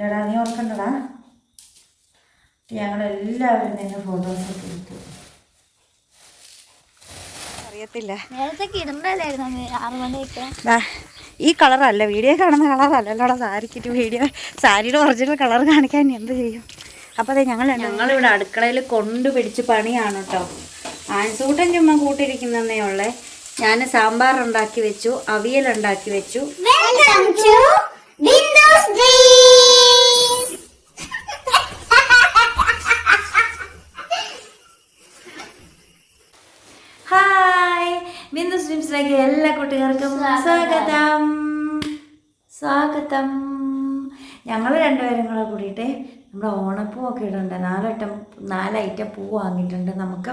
ഇല്ലടാ നീ ഓർക്കണ്ടടാ ഞങ്ങളെല്ലാവരും നിന്നെ ഫോട്ടോസ് ഒക്കെ എടുത്തു. അറിയത്തില്ല. ഈ കളറല്ല വീഡിയോ കാണുന്ന കളറല്ലല്ലോടാ സാരിക്കിട്ട് വീഡിയോ. സാരിയുടെ ഒറിജിനൽ കളർ കാണിക്കാൻ എന്ത് ചെയ്യും? അപ്പോൾ അതെ ഞങ്ങൾ ഞങ്ങളിവിടെ അടുക്കളയിൽ കൊണ്ടുപിടിച്ച് പണിയാണ് കേട്ടോ ആൻസൂട്ടൻ ചുമ്മാ കൂട്ടിരിക്കുന്നതേ ഉള്ളേ. ഞാൻ സാമ്പാർ ഉണ്ടാക്കി വെച്ചു അവിയൽ ഉണ്ടാക്കി വെച്ചു. എല്ലാ കുട്ടികൾക്കും സ്വാഗതം. സ്വാഗതം. ഞങ്ങൾ രണ്ടുപേരും കൂടെ കൂടിയിട്ട് നമ്മുടെ ഓണപ്പൂവൊക്കെ ഇടുന്നുണ്ട് നാലട്ടം നാലൈറ്റം പൂ വാങ്ങിയിട്ടുണ്ട്. നമുക്ക്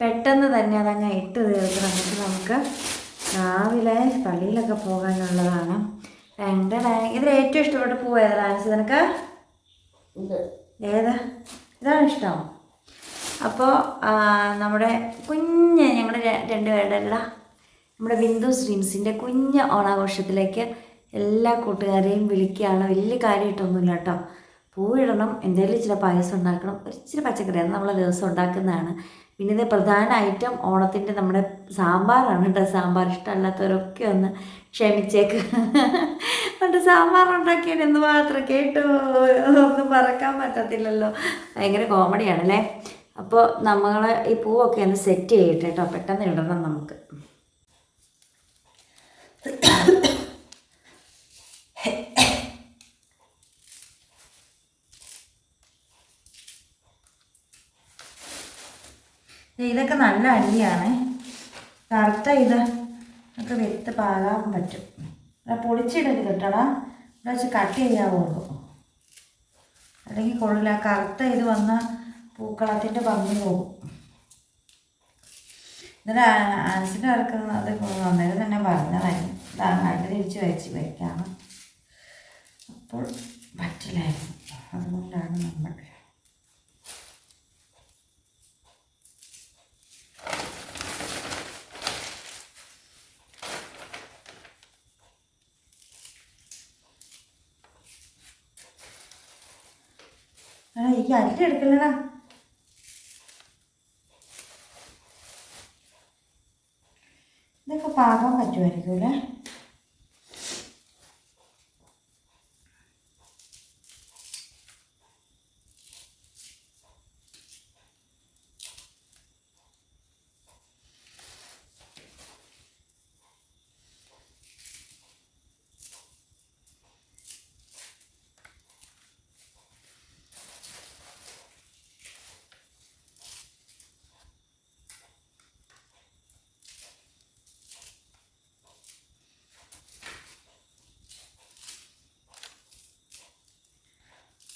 പെട്ടെന്ന് തന്നെ അതങ്ങ് ഇട്ട് തീർക്കണം. എന്നിട്ട് നമുക്ക് രാവിലെ പള്ളിയിലൊക്കെ പോകാനുള്ളതാണ്. രണ്ട് ഇതിൽ ഏറ്റവും ഇഷ്ടപ്പെട്ട പൂ ഏതാ ആൻസി നിനക്ക്? ഏതാ? ഇതാണ് ഇഷ്ടം. അപ്പോൾ നമ്മുടെ കുഞ്ഞ് ഞങ്ങളുടെ രണ്ടുപേരുടെ നമ്മുടെ ബിന്ദു സ്ട്രീംസിന്റെ കുഞ്ഞ് ഓണാഘോഷത്തിലേക്ക് എല്ലാ കൂട്ടുകാരെയും വിളിക്കുകയാണ്. വലിയ കാര്യമായിട്ടൊന്നുമില്ല കേട്ടോ. പൂവിടണം എന്തെങ്കിലും ഇച്ചിരി പായസം ഉണ്ടാക്കണം ഒരിച്ചിരി പച്ചക്കറി അത് നമ്മൾ ദിവസം ഉണ്ടാക്കുന്നതാണ്. പിന്നെ ഇത് പ്രധാന ഐറ്റം ഓണത്തിന്റെ നമ്മുടെ സാമ്പാറാണ് കേട്ടോ. സാമ്പാർ ഇഷ്ടമല്ലാത്തവരൊക്കെ ഒന്ന് ക്ഷമിച്ചേക്ക്. പണ്ട് സാമ്പാർ ഉണ്ടാക്കിയാൽ മാത്രം കേട്ടു. ഒന്നും മറക്കാൻ പറ്റത്തില്ലല്ലോ. ഭയങ്കര കോമഡിയാണല്ലേ അപ്പോൾ നമ്മൾ ഈ പൂവൊക്കെ ഒന്ന് സെറ്റ് ചെയ്യട്ടെ കേട്ടോ. പെട്ടെന്ന് ഇടണം നമുക്ക്. ഇതൊക്കെ നല്ല അരിയാണ് കറുത്ത ഇത് ഒക്കെ വെത്ത് പാകാൻ പറ്റും. ഇവിടെ പൊളിച്ചിടരുത് കേട്ടോടാ ഇവിടെ വെച്ച് കട്ട് ചെയ്യാവുള്ളൂ. അല്ലെങ്കിൽ കൊള്ളില്ല. കറുത്ത ഇത് വന്ന പൂക്കളത്തിന്റെ ഭംഗി പോകും. എന്നിട്ട് ആൻസിന്റെ ഇറക്കുന്നത് അത് അന്നേരം തന്നെ പറഞ്ഞതായിരുന്നു തിരിച്ച് വെച്ച് വയ്ക്കാം. അപ്പോൾ പറ്റില്ലായിരുന്നു അതുകൊണ്ടാണ് നമ്മൾ ഈ അരി എടുക്കലടാ ഇതൊക്കെ പാകാൻ പറ്റുമായിരിക്കും അല്ലേ?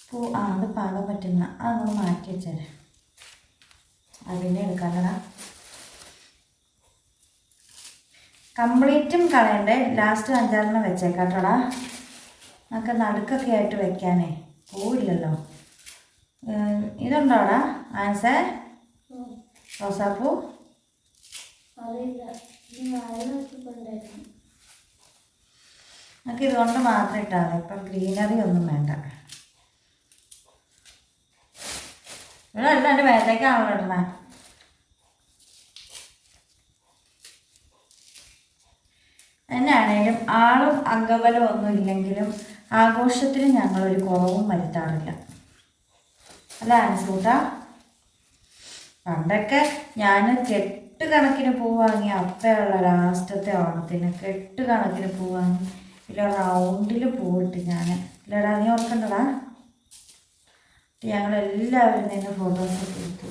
പൂ ആ അത് പാകാൻ പറ്റുന്ന അതൊന്ന് മാറ്റി വെച്ചേരെ. അത് പിന്നെ എടുക്കാനടാ. കംപ്ലീറ്റും കളയണ്ടേ? ലാസ്റ്റ് അഞ്ചാറെണ്ണം വെച്ചേക്കാട്ടോടാ. നമുക്ക് നടുക്കൊക്കെ ആയിട്ട് വെക്കാനേ. പൂവില്ലല്ലോ. ഇതുണ്ടോടാ? ആൻസർ റോസാപ്പൂ? നമുക്ക് ഇതുകൊണ്ട് മാത്രം ഇട്ടാൽ മതി. ഇപ്പം ഗ്രീനറി ഒന്നും വേണ്ട. ഇവിടെ എന്റെ മേത്തേക്കാണല്ലോ ഇടണേ എന്നാണേലും ആളും അംഗബലം ഒന്നും ഇല്ലെങ്കിലും ആഘോഷത്തിന് ഞങ്ങളൊരു കുറവും വരുത്താറില്ല. അല്ല അനുസൂട്ട? പണ്ടൊക്കെ ഞാൻ കെട്ട് കണക്കിന് പൂ വാങ്ങി അപ്പയുള്ള ലാസ്റ്റത്തെ ഓണത്തിന് കെട്ട് കണക്കിന് പൂ വാങ്ങി. ഇല്ല റൗണ്ടിൽ പൂവിട്ട് ഞാൻ ഇല്ലടാ നീ ഓർക്കണ്ടടാ? ഞങ്ങളെല്ലാവരും തന്നെ ഫോട്ടോസ് ഒക്കെ എടുത്തു.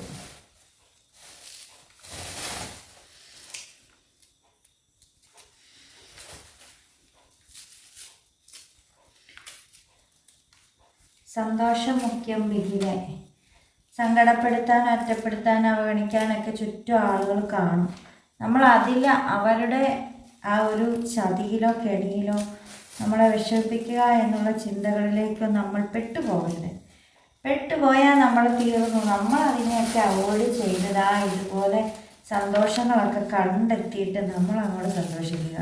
സന്തോഷം മുഖ്യം ബിഹിലെ സങ്കടപ്പെടുത്താൻ ഒറ്റപ്പെടുത്താൻ അവഗണിക്കാനൊക്കെ ചുറ്റും ആളുകൾ കാണും. നമ്മൾ അതിൽ അവരുടെ ആ ഒരു ചതിയിലോ കെണിയിലോ നമ്മളെ വിഷമിപ്പിക്കുക എന്നുള്ള ചിന്തകളിലേക്കോ നമ്മൾ പെട്ടുപോകരുത്. പെട്ടുപോയാൽ നമ്മൾ തീർന്നു. നമ്മൾ അതിനെയൊക്കെ അവോയ്ഡ് ചെയ്തതാ ഇതുപോലെ സന്തോഷങ്ങളൊക്കെ കണ്ടെത്തിയിട്ട് നമ്മൾ അങ്ങോട്ട് സന്തോഷിക്കുക.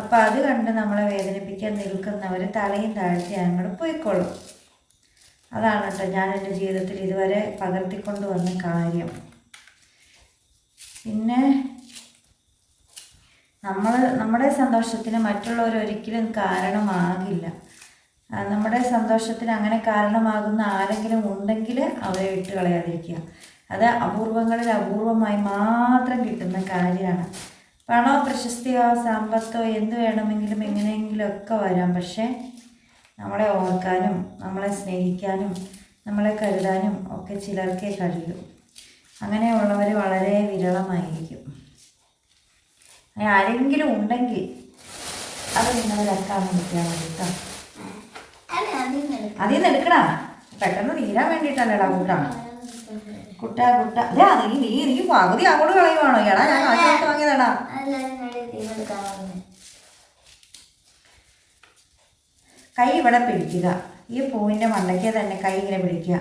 അപ്പോൾ അത് കണ്ട് നമ്മളെ വേദനിപ്പിക്കാൻ നിൽക്കുന്നവർ തലയും താഴ്ത്തി അങ്ങോട്ട് പോയിക്കോളും. അതാണ് കേട്ടോ ഞാൻ എന്റെ ജീവിതത്തിൽ ഇതുവരെ പകർത്തിക്കൊണ്ട് വന്ന കാര്യം. പിന്നെ നമ്മൾ നമ്മുടെ സന്തോഷത്തിന് മറ്റുള്ളവർ ഒരിക്കലും കാരണമാകില്ല. നമ്മുടെ സന്തോഷത്തിന് അങ്ങനെ കാരണമാകുന്ന ആരെങ്കിലും ഉണ്ടെങ്കിൽ അവരെ വിട്ട് കളയാതിരിക്കുക. അത് അപൂർവങ്ങളിൽ അപൂർവമായി മാത്രം കിട്ടുന്ന കാര്യമാണ്. പണോ പ്രശസ്തിയോ സമ്പത്തോ എന്ത് വേണമെങ്കിലും എങ്ങനെയെങ്കിലും ഒക്കെ വരാം. പക്ഷേ നമ്മളെ ഓർക്കാനും നമ്മളെ സ്നേഹിക്കാനും നമ്മളെ കരുതാനും ഒക്കെ ചിലർക്കേ കഴിയൂ. അങ്ങനെയുള്ളവർ വളരെ വിരളമായിരിക്കും. ആരെങ്കിലും ഉണ്ടെങ്കിൽ അത് വെക്കാൻ നോക്കിയാൽ കേട്ടോ. അതിൽ നിന്ന് എടുക്കണ പെട്ടെന്ന് തീരാൻ വേണ്ടിയിട്ടല്ലേടാ കൂട്ടാ. കുട്ട കുട്ട. അതെ അത് നീ നീ നീ പകുതി അങ്ങോട്ട് കളയുവാണോ? എടാ ഞാൻ കാശ് കൊടുത്ത് വാങ്ങിയതാടാ. അല്ല കൈ ഇവിടെ പിടിക്കുക. ഈ പൂവിന്റെ മണ്ടയ്ക്ക് തന്നെ കൈ ഇങ്ങനെ പിടിക്കുക.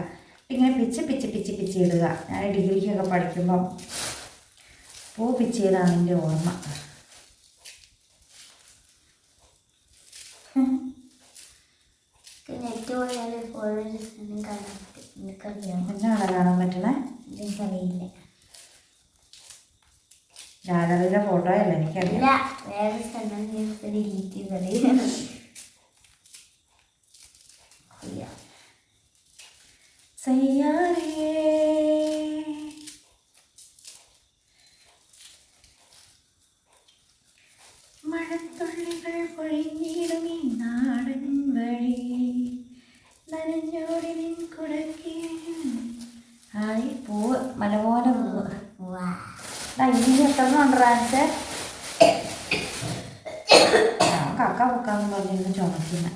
ഇങ്ങനെ പിച്ച് പിച്ച് പിച്ച് പിച്ച് ഇടുക. ഞാൻ ഡിഗ്രിക്കൊക്കെ പഠിക്കുമ്പം പൂ പിച്ച് ചെയ്താണ് എന്റെ ഓർമ്മ. പോയാൽ ഫോണിൽ സാധനം കാണാൻ പറ്റും. എനിക്കറിയാം എന്നാണ് കാണാൻ പറ്റണേ? എനിക്കറിയില്ല. ഗാലറിയിലെ ഫോട്ടോ അല്ല? എനിക്കറിയാം. ഇല്ല വേറെ സ്ഥലം ഡിലീറ്റ് ചെയ്തറിയാം സയ്യാരേ റാൻസ് ഞാൻ കക്ക പൊക്കാന്ന് പറഞ്ഞിരുന്നു ചുമക്കുന്ന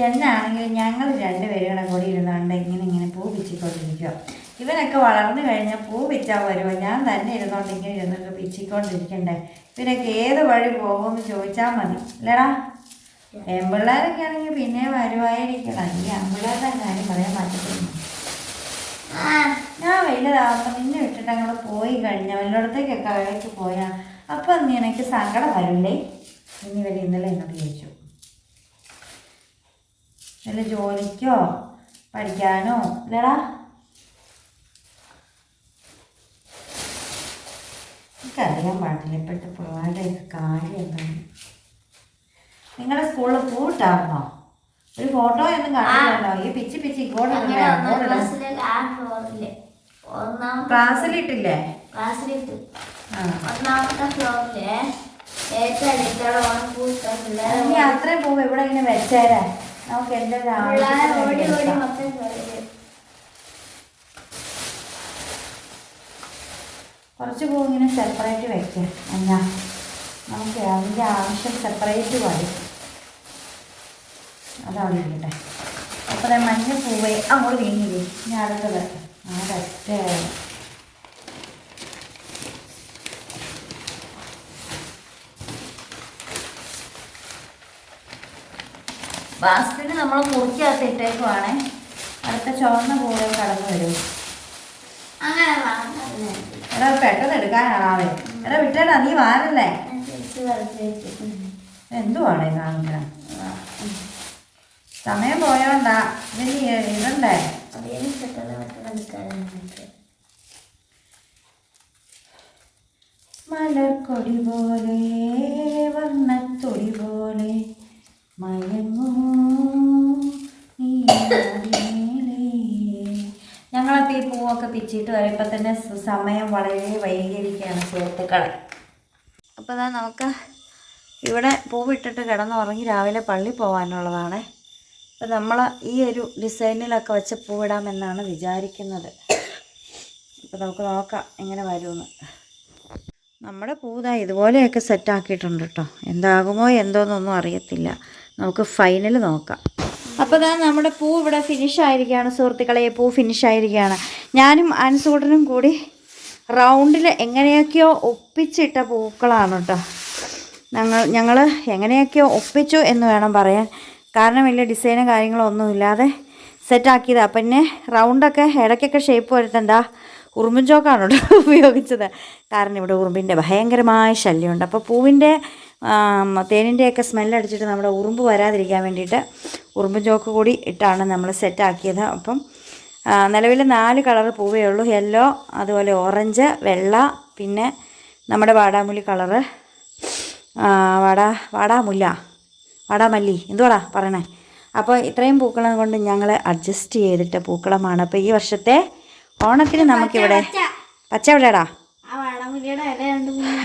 എന്നാണെങ്കിൽ ഞങ്ങൾ രണ്ടുപേരും കൂടെ ഇരുന്നുകൊണ്ട് ഇങ്ങനെ ഇങ്ങനെ പൂ പിച്ചിക്കൊണ്ടിരിക്കുക ഇവനൊക്കെ വളർന്നു കഴിഞ്ഞാൽ പൂ പിച്ചാൽ വരുമോ ഞാൻ തന്നെ ഇരുന്നോണ്ട് ഇങ്ങനെ ഇരുന്നൊക്കെ പിച്ചിക്കൊണ്ടിരിക്കണ്ടേ. ഇവനൊക്കെ ഏത് വഴി പോകുമെന്ന് ചോദിച്ചാൽ മതി. അല്ലേടാ പെൺപിള്ളേരൊക്കെ ആണെങ്കിൽ പിന്നെ വരുമായിരിക്കണം ഈ ആൺപിള്ളേരുടെ കാര്യം പറയാൻ പറ്റത്തില്ല. ഞാൻ വലുതാവുമ്പോൾ നിന്നെ വിട്ടിട്ട് അങ്ങോട്ട് പോയി കഴിഞ്ഞാൽ വല്ലയിടത്തേക്കൊക്കെ അവിടേക്ക് പോയാൽ അപ്പം നീ എനിക്ക് സങ്കടം വരില്ലേ ഇനി വരെ ഇന്നലെ എന്നോട് ചോദിച്ചു. വല്ല ജോലിക്കോ? പഠിക്കാനോ? ഇല്ലടാ. എനിക്കറിയാൻ പാടില്ല. ഇപ്പോഴത്തെ പിള്ളേരുടെയൊക്കെ കാര്യം എന്താണ് നിങ്ങളുടെ സ്കൂളിൽ പൂട്ടായിരുന്നോ? ഒരു ഫോട്ടോ ഒന്നും കാണില്ലല്ലോ. ഈ പിച്ചി പിച്ചി ഇങ്ങോട്ട് ക്ലാസ്സിലിട്ടില്ലേ ക്ലാസ്സിലിട്ട് ഒന്നാമത്തെ ഫ്ലോറിൽ നീ അത്രയും പോകും ഇവിടെ ഇങ്ങനെ വെച്ചേരാ. നമുക്ക് എന്റെ കുറച്ച് പൂ ഇങ്ങനെ സെപ്പറേറ്റ് വെക്കാം. എന്നാ? നമുക്ക് അതിന്റെ ആവശ്യം സെപ്പറേറ്റ് മതി അതവിടെ ഇരിക്കട്ടെ. അപ്പോൾ ഞാൻ മഞ്ഞ പൂവേ അങ്ങോട്ട് നീങ്ങില്ലേ ഇനി അടുത്തത് അതൊറ്റ ബാസ്കറ്റ് നമ്മൾ മുറിക്കകത്ത് ഇട്ടേക്കുവാണേ. അടുത്ത ചുവന്ന പൂവേ കടന്നു വരും. എടാ പെട്ടെന്ന് എടുക്കാനാണാവേ എടാ വിട്ടേടാ നീ വാരല്ലേ? എന്തുവാണേ കാണിക്കണം സമയം പോയോണ്ട ഇതിന് ഇടണ്ടേ മലർക്കൊടി പോലെ വർണത്തൊടി പോലെ മയങ്ങൂ. ഞങ്ങളപ്പോൾ ഈ പൂവൊക്കെ പിച്ചിട്ട് വരുമ്പോൾ തന്നെ സമയം വളരെ വൈകിയിരിക്കുകയാണ് സുഹൃത്തുക്കളെ. അപ്പോൾ നമുക്ക് ഇവിടെ പൂവിട്ടിട്ട് കിടന്നുറങ്ങി രാവിലെ പള്ളി പോകാനുള്ളതാണ് അപ്പോൾ നമ്മൾ ഈ ഒരു ഡിസൈനിലൊക്കെ വെച്ച് പൂവിടാമെന്നാണ് വിചാരിക്കുന്നത്. അപ്പോൾ നമുക്ക് നോക്കാം എങ്ങനെ വരുമെന്ന്. നമ്മുടെ പൂത ഇതുപോലെയൊക്കെ സെറ്റാക്കിയിട്ടുണ്ട് കേട്ടോ എന്താകുമോ എന്തോന്നൊന്നും അറിയത്തില്ല. നമുക്ക് ഫൈനൽ നോക്കാം. അപ്പോൾ ഇതാ നമ്മുടെ പൂ ഇവിടെ ഫിനിഷ് ആയിരിക്കുകയാണ്. സുഹൃത്തുക്കളെ പൂ ഫിനിഷ് ആയിരിക്കുകയാണ്. ഞാനും അൻസൂട്ടനും കൂടി റൗണ്ടിൽ എങ്ങനെയൊക്കെയോ ഒപ്പിച്ചിട്ട പൂക്കളാണ് കേട്ടോ ഞങ്ങൾ ഞങ്ങൾ എങ്ങനെയൊക്കെയോ ഒപ്പിച്ചു എന്ന് വേണം പറയാൻ. കാരണം വലിയ ഡിസൈനും കാര്യങ്ങളോ ഒന്നുമില്ലാതെ സെറ്റാക്കിയതാണ് പിന്നെ റൗണ്ടൊക്കെ ഇടയ്ക്കൊക്കെ ഷേപ്പ് വരുത്തണ്ട? ഉറുമ്പും ചോക്കാണ് കേട്ടോ ഉപയോഗിച്ചത്. കാരണം ഇവിടെ ഉറുമ്പിന്റെ ഭയങ്കരമായ ശല്യമുണ്ട്. അപ്പോൾ പൂവിന്റെ തേനിന്റെയൊക്കെ സ്മെല്ലടിച്ചിട്ട് നമ്മുടെ ഉറുമ്പ് വരാതിരിക്കാൻ വേണ്ടിയിട്ട് ഉറുമ്പിൻ ചോക്ക് കൂടി ഇട്ടാണ് നമ്മൾ സെറ്റാക്കിയത് അപ്പം നിലവിൽ നാല് കളർ പൂവേ ഉള്ളൂ. യെല്ലോ അതുപോലെ ഓറഞ്ച് വെള്ള പിന്നെ നമ്മുടെ വാടാമുല്ലി കളറ് വാടാ വാടാമുല്ല. വാടാമല്ലി എന്തുവാടാ പറയണേ? അപ്പോൾ ഇത്രയും പൂക്കളം കൊണ്ട് ഞങ്ങൾ അഡ്ജസ്റ്റ് ചെയ്തിട്ട പൂക്കളമാണ്. അപ്പോൾ ഈ വർഷത്തെ ഓണത്തിന് നമുക്കിവിടെ പച്ച എവിടെയാടാ?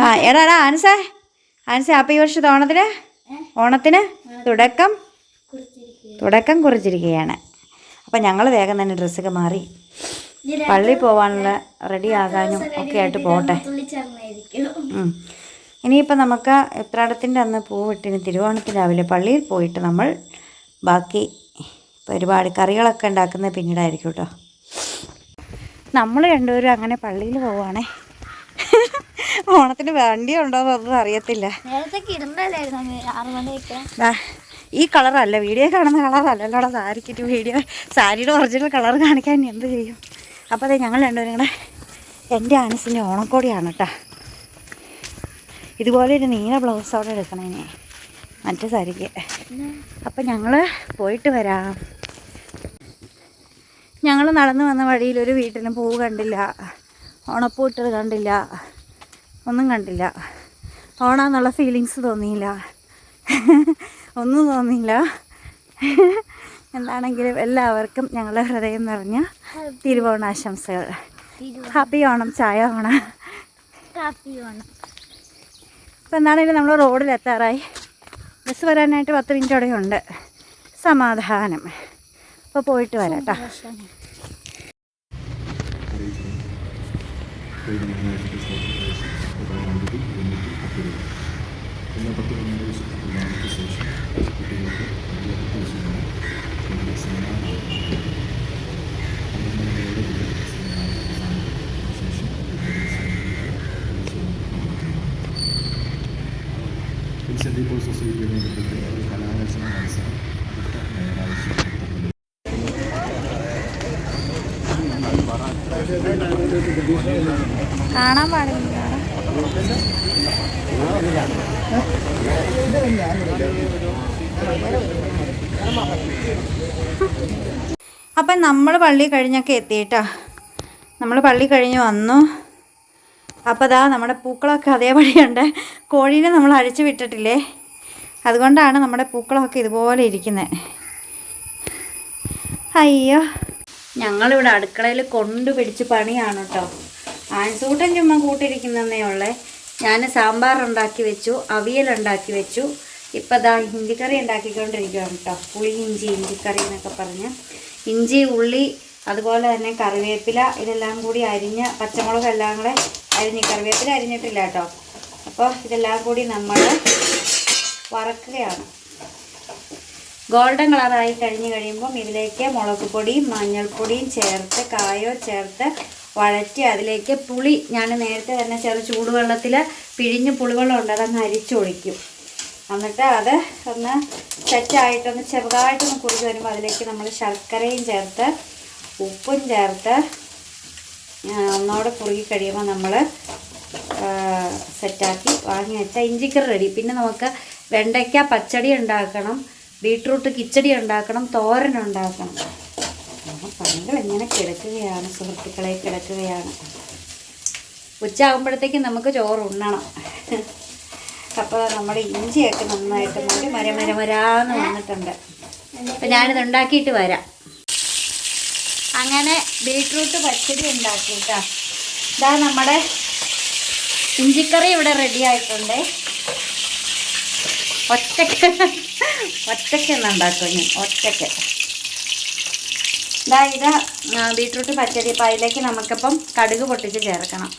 ആ എടാടാ ആൻസേ ആൻസേ അപ്പോൾ ഈ വർഷത്തെ ഓണത്തിന്? ഓണത്തിന് തുടക്കം തുടക്കം കുറിച്ചിരിക്കുകയാണ്. അപ്പം ഞങ്ങൾ വേഗം തന്നെ ഡ്രസ്സൊക്കെ മാറി. പള്ളി പോകാനുള്ള റെഡി ആകാനും ഒക്കെ ആയിട്ട് പോട്ടെ. ഇനിയിപ്പോൾ നമുക്ക് ഉത്രാടത്തിന്റെ അന്ന് പൂവിട്ടിന് തിരുവോണത്തിന് രാവിലെ പള്ളിയിൽ പോയിട്ട് നമ്മൾ ബാക്കി ഒരുപാട് കറികളൊക്കെ ഉണ്ടാക്കുന്നത് പിന്നീടായിരിക്കും കേട്ടോ. നമ്മൾ രണ്ടുപേരും അങ്ങനെ പള്ളിയിൽ പോവുകയാണേ. ഓണത്തിന് വണ്ടി അറിയത്തില്ല. ആറു മണിയൊക്കെ? ദാ, ഈ കളറല്ല വീഡിയോ കാണുന്ന കളറല്ലല്ലോ സാരിക്കിട്ട് വീഡിയോ. സാരിയുടെ ഒറിജിനൽ കളർ കാണിക്കാൻ എന്ത് ചെയ്യും? അപ്പോൾ അതെ ഞങ്ങൾ രണ്ടുപേരും കൂടെ എന്റെ ആനസിന്റെ ഓണക്കോടിയാണ് കേട്ടോ. ഇതുപോലെ ഒരു നീല ബ്ലൗസ് അവിടെ എടുക്കണം ഇനി മറ്റേ സാരിക്ക്. അപ്പം ഞങ്ങൾ പോയിട്ട് വരാം. ഞങ്ങൾ നടന്നു വന്ന വഴിയിൽ ഒരു വീട്ടിലും പൂവ് കണ്ടില്ല. ഓണപ്പൂട്ടത് കണ്ടില്ല. ഒന്നും കണ്ടില്ല. ഓണാന്നുള്ള ഫീലിങ്സ് തോന്നിയില്ല. ഒന്നും തോന്നിയില്ല. എന്താണെങ്കിലും എല്ലാവർക്കും ഞങ്ങളുടെ ഹൃദയം നിറഞ്ഞ തിരുവോണാശംസകൾ. ഹാപ്പി ഓണം ചായ ഓണം. ഹാപ്പി വേണം അപ്പോൾ എന്താണെങ്കിലും നമ്മൾ റോഡിലെത്താറായി ബസ് വരാനായിട്ട് പത്ത് മിനിറ്റ് അവിടെ ഉണ്ട്. സമാധാനം. അപ്പോൾ പോയിട്ട് വരാം കേട്ടോ വിൻസെന്റ് സൊസൈറ്റിയുടെ നേതൃത്വത്തിൽ ഒരു കലാരചന മത്സരം അടുത്ത ഞായറാഴ്ച നടത്തപ്പെടും. കാണാൻ പാടില്ല അപ്പം നമ്മൾ പള്ളി കഴിഞ്ഞൊക്കെ എത്തിയിട്ടാ നമ്മൾ പള്ളി കഴിഞ്ഞ് വന്നു അപ്പോൾ ദാ നമ്മുടെ പൂക്കളൊക്കെ അതേപടിയുണ്ട് കോഴീനെ നമ്മൾ അഴിച്ചു വിട്ടിട്ടില്ലേ? അതുകൊണ്ടാണ് നമ്മുടെ പൂക്കളൊക്കെ ഇതുപോലെ ഇരിക്കുന്നത് അയ്യോ. ഞങ്ങളിവിടെ അടുക്കളയിൽ കൊണ്ടുപിടിച്ച് പണിയാണ് കേട്ടോ ആൻസൂട്ടൻ ചുമ്മാ കൂട്ടിരിക്കുന്നതേ ഉള്ളേ. ഞാൻ സാമ്പാർ ഉണ്ടാക്കി വെച്ചു അവിയൽ ഉണ്ടാക്കി വെച്ചു. ഇപ്പം ദാ ഇഞ്ചിക്കറി ഉണ്ടാക്കിക്കൊണ്ടിരിക്കുകയാണ് കേട്ടോ പുളി ഇഞ്ചി ഇഞ്ചിക്കറി എന്നൊക്കെ പറഞ്ഞ്. ഇഞ്ചി ഉള്ളി അതുപോലെ തന്നെ കറിവേപ്പില ഇതെല്ലാം കൂടി അരിഞ്ഞ് പച്ചമുളക് എല്ലാം കൂടെ അരിഞ്ഞ് കറിവേപ്പില അരിഞ്ഞിട്ടില്ല കേട്ടോ. അപ്പോൾ ഇതെല്ലാം കൂടി നമ്മൾ വറക്കുകയാണ്. ഗോൾഡൻ കളറായി കഴിഞ്ഞ് കഴിയുമ്പം ഇതിലേക്ക് മുളക് പൊടിയും മഞ്ഞൾപ്പൊടിയും ചേർത്ത് കായോ ചേർത്ത് വഴറ്റി അതിലേക്ക് പുളി ഞാൻ നേരത്തെ തന്നെ ചെറു ചൂടുവെള്ളത്തിൽ പിഴിഞ്ഞ് പുളിവെള്ളം ഉണ്ട് അതങ്ങ് അരിച്ചൊഴിക്കും എന്നിട്ട് അത് ഒന്ന് സെറ്റായിട്ടൊന്ന് ചെറുതായിട്ടൊന്ന് കുറിച്ച് വരുമ്പോൾ അതിലേക്ക് നമ്മൾ ശർക്കരയും ചേർത്ത് ഉപ്പും ചേർത്ത് ആ, ഒന്നോടെ കുറുകി കഴിയുമ്പോൾ നമ്മൾ സെറ്റാക്കി വാങ്ങി വെച്ചാൽ ഇഞ്ചിക്കറി റെഡി. പിന്നെ നമുക്ക് വെണ്ടയ്ക്ക പച്ചടി ഉണ്ടാക്കണം ബീട്രൂട്ട് കിച്ചടി ഉണ്ടാക്കണം തോരൻ ഉണ്ടാക്കണം. പണികൾ ഇങ്ങനെ കിടക്കുകയാണ് സുഹൃത്തുക്കളെ കിടക്കുകയാണ്. ഉച്ച ആകുമ്പോഴത്തേക്കും നമുക്ക് ചോറ് ഉണ്ണണം. അപ്പോൾ നമ്മുടെ ഇഞ്ചിയൊക്കെ നന്നായിട്ട് മര മര മരാന്ന് വന്നിട്ടുണ്ട്. അപ്പം ഞാനിത് ഉണ്ടാക്കിയിട്ട് വരാം. അങ്ങനെ ബീട്രൂട്ട് പച്ചടി ഉണ്ടാക്കി കേട്ടോ ഇതാ നമ്മുടെ ഇഞ്ചിക്കറി ഇവിടെ റെഡി ആയിട്ടുണ്ട്. ഒറ്റയ്ക്ക് ഒറ്റയ്ക്ക് ഒന്ന് ഉണ്ടാക്കും ഞാൻ? ഒറ്റയ്ക്ക് ഇതാ ഇത് ബീട്രൂട്ട് പച്ചടി അപ്പം അതിലേക്ക് നമുക്കിപ്പം കടുക് പൊട്ടിച്ച് ചേർക്കണം.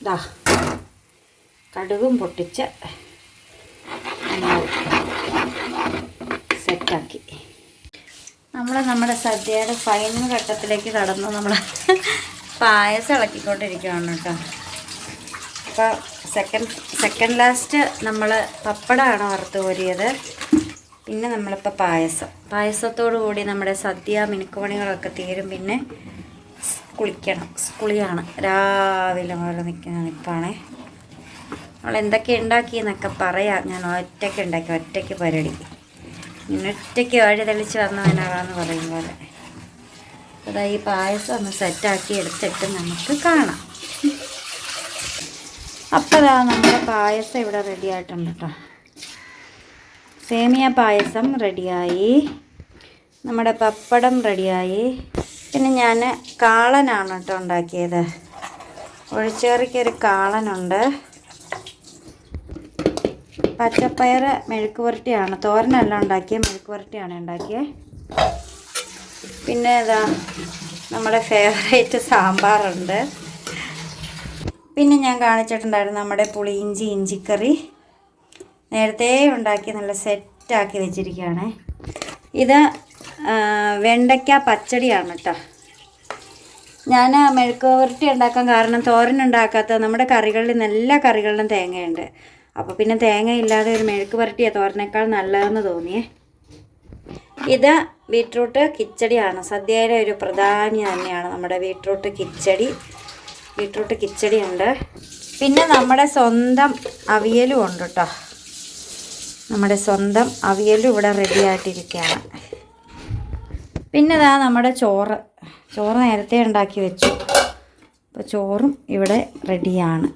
ഇതാ. കടുകും പൊട്ടിച്ച് നമ്മൾ സെറ്റാക്കി നമ്മൾ നമ്മുടെ സദ്യയുടെ ഫൈനൽ ഘട്ടത്തിലേക്ക് കടന്ന് നമ്മൾ പായസം ഇളക്കിക്കൊണ്ടിരിക്കുകയാണ് കേട്ടോ. അപ്പോൾ സെക്കൻഡ് സെക്കൻഡ് ലാസ്റ്റ് നമ്മൾ പപ്പടമാണ് വറുത്ത് കോരിയത്. പിന്നെ നമ്മളിപ്പോൾ പായസം. പായസത്തോടു കൂടി നമ്മുടെ സദ്യ മിനുക്കുപണികളൊക്കെ തീരും. പിന്നെ കുളിക്കണം. കുളിയാണ്. രാവിലെ മുതൽ നിൽക്കുന്ന നിൽപ്പാണേ നമ്മൾ എന്തൊക്കെ ഉണ്ടാക്കിയെന്നൊക്കെ പറയാം. ഞാൻ ഒറ്റയ്ക്ക് ഉണ്ടാക്കി ഒറ്റയ്ക്ക് പരിപാടി ഇങ്ങനെ ഒറ്റയ്ക്ക് വഴി തെളിച്ച് വന്നവനാകാന്ന് പറയും പോലെ. അതാ ഈ പായസം ഒന്ന് സെറ്റാക്കി എടുത്തിട്ട് നമുക്ക് കാണാം. അപ്പോഴാ നമ്മുടെ പായസം ഇവിടെ റെഡി ആയിട്ടുണ്ട് കേട്ടോ സേമിയ പായസം റെഡിയായി നമ്മുടെ പപ്പടം റെഡിയായി പിന്നെ ഞാൻ കാളനാണ് കേട്ടോ ഉണ്ടാക്കിയത്. ഒഴിച്ചേറിക്കൊരു കാളനുണ്ട്. പച്ചപ്പയർ മെഴുക്ക് പുരട്ടിയാണ് തോരനല്ല ഉണ്ടാക്കിയത് മെഴുക്ക് പുരട്ടിയാണ് ഉണ്ടാക്കിയത് പിന്നെ ഇതാ നമ്മുടെ ഫേവറേറ്റ് സാമ്പാറുണ്ട്. പിന്നെ ഞാൻ കാണിച്ചിട്ടുണ്ടായിരുന്നു നമ്മുടെ പുളിയിഞ്ചി ഇഞ്ചിക്കറി. നേരത്തെ ഉണ്ടാക്കി നല്ല സെറ്റാക്കി വെച്ചിരിക്കുകയാണ്. ഇത് വെണ്ടയ്ക്ക പച്ചടിയാണ് കേട്ടോ ഞാൻ മെഴുക്ക് പുരട്ടി ഉണ്ടാക്കാൻ കാരണം തോരൻ ഉണ്ടാക്കാത്ത നമ്മുടെ കറികളിൽ നല്ല കറികളിലും തേങ്ങയുണ്ട്. അപ്പോൾ പിന്നെ തേങ്ങ ഇല്ലാതെ ഒരു മെഴുക്ക് പുരട്ടിയ തോരനേക്കാൾ നല്ലതെന്ന് തോന്നിയേ. ഇത് ബീട്രൂട്ട് കിച്ചടിയാണ്. സദ്യയിലെ ഒരു പ്രധാനി തന്നെയാണ് നമ്മുടെ ബീട്രൂട്ട് കിച്ചടി. ബീട്രൂട്ട് കിച്ചടി ഉണ്ട് പിന്നെ നമ്മുടെ സ്വന്തം അവിയലും ഉണ്ട് കേട്ടോ നമ്മുടെ സ്വന്തം അവിയലും ഇവിടെ റെഡി ആയിട്ടിരിക്കുകയാണ്. പിന്നെ ഇതാ നമ്മുടെ ചോറ്. ചോറ് നേരത്തെ ഉണ്ടാക്കി വെച്ചു. അപ്പോൾ ചോറും ഇവിടെ റെഡിയാണ്